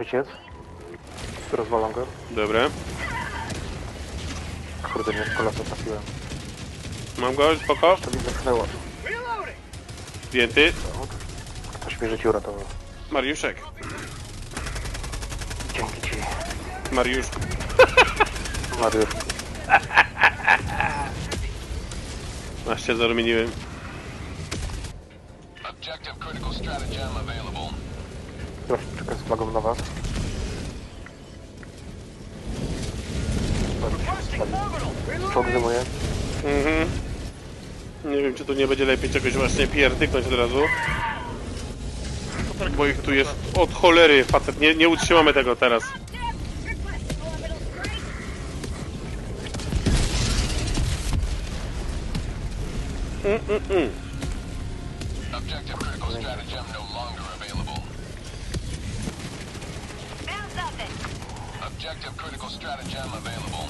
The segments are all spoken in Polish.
Ojciec? Rozwalam go. Dobra. Kurde, nie w kolasa trafiłem. Mam go, spoko. To mi zamknęło. Zdjęty. Ktoś mnie życie uratował. Mariuszek. Dzięki ci. Mariusz. Mariusz. Aż się zarumieniłem. Objective critical stratagem available. Proszę, czekaj z flagą na was. Czołg zajmuje. Mhm. Nie wiem, czy tu nie będzie lepiej czegoś właśnie pierdyknąć od razu. Bo ich tu jest od cholery, facet. Nie, nie utrzymamy tego teraz. Mm, mm, mm. Objective critical stratagem no longer Objective critical stratagem available.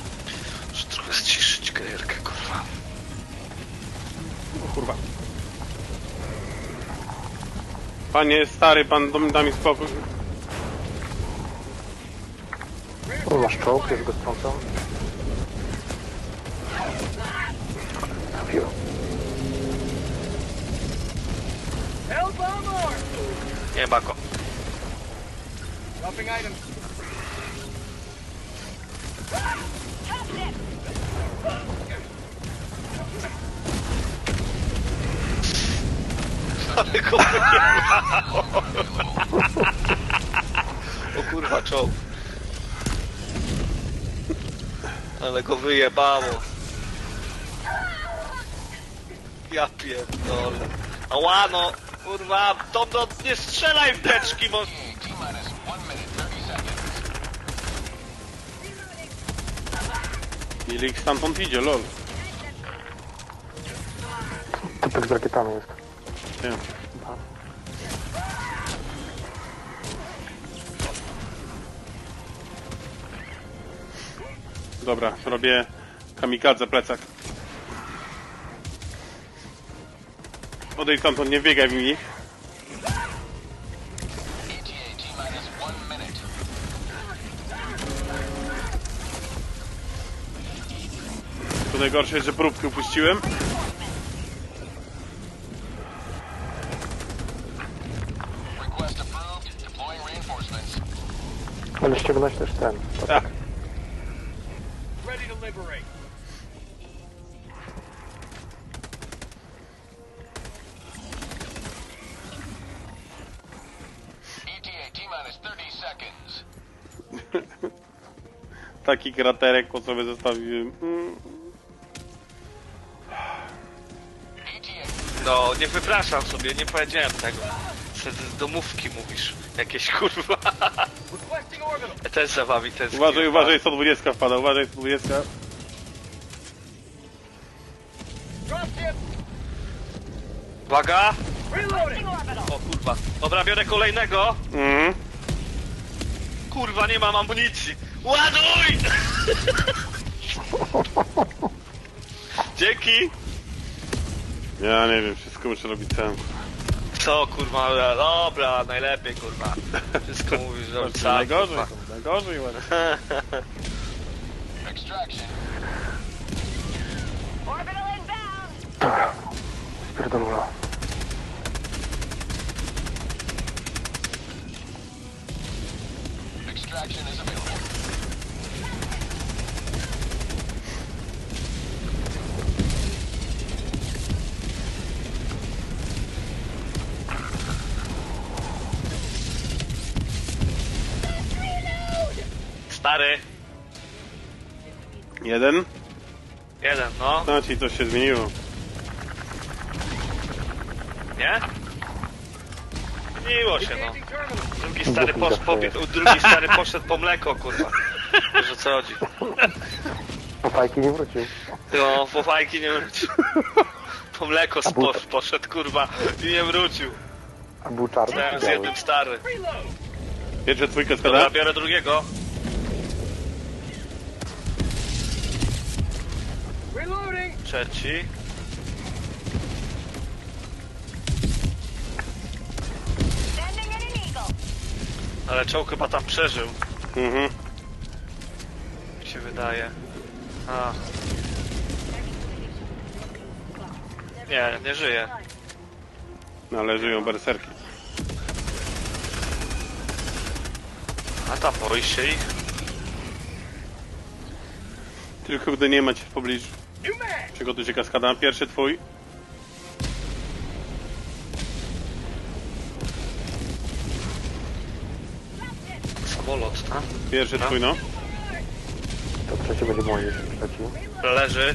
Muszę trochę ściszyć kajerkę, kurwa. O kurwa. Panie stary, pan dom- da mi spokój. O, masz czołg, jest go strącam. Trafiłem. Nie, bako. Ale go wyjebało. O kurwa, czołg. Ale go wyjebało. Ja pierdolę. Ała no, kurwa, to, to nie strzelaj w teczki, bo... T minus one minute, 30 seconds. Ile ich stamtąd idzie, lol. Typek z rakietami jest. Dobra, robię kamikadze plecak. Odejdź stamtąd, nie biegaj w nich. To najgorsze jest, że próbki upuściłem. Ale ściągnąć też ten. Tak. Ready to liberate. ETA T minus 30 seconds. Taki kraterek po sobie zostawiłem. Mm. No, nie wypraszam sobie, nie powiedziałem tego. Przed domówki mówisz. Jakieś kurwa. też za wami tęsknię. Uważaj, uważaj, 120 wpada, uważaj, 120. Dropship. Uwaga! O kurwa. Dobra, biorę kolejnego. Mhm. Kurwa, nie mam amunicji. Ładuj! Dzięki! Ja nie wiem, wszystko muszę robić sam. Co kurwa, dobra, najlepiej kurwa. Wszystko mówisz, że Właśnie sam, najgorzej, kurwa. to najgorzej ładnie. Extraction. Orbital inbound! Dobra. Spierdolona. Extraction is available. Stary. Jeden? Jeden, no. No, czyli coś się zmieniło. Nie? Miło się, no. Drugi stary, Drugi posz, zawsze po, drugi stary poszedł po mleko, kurwa. Wiesz o co chodzi? Po fajki nie wrócił. No, po fajki nie wrócił. Po mleko sposz, poszedł, kurwa, i nie wrócił. A był czarny z jednym stary. Pierwsze Dobra, skada? biorę drugiego. Trzeci. Ale czołg chyba tam przeżył, Mhm. mi się wydaje. A. Nie, nie żyje. No, ale żyją berserki. A tam boisz się ich? Tylko gdy nie macie w pobliżu. Przygotuj się kaskada. Pierwszy twój. Samolot, tak? Pierwszy No. twój, no. To trzeci będzie moje, jeśli trzeci. Leży.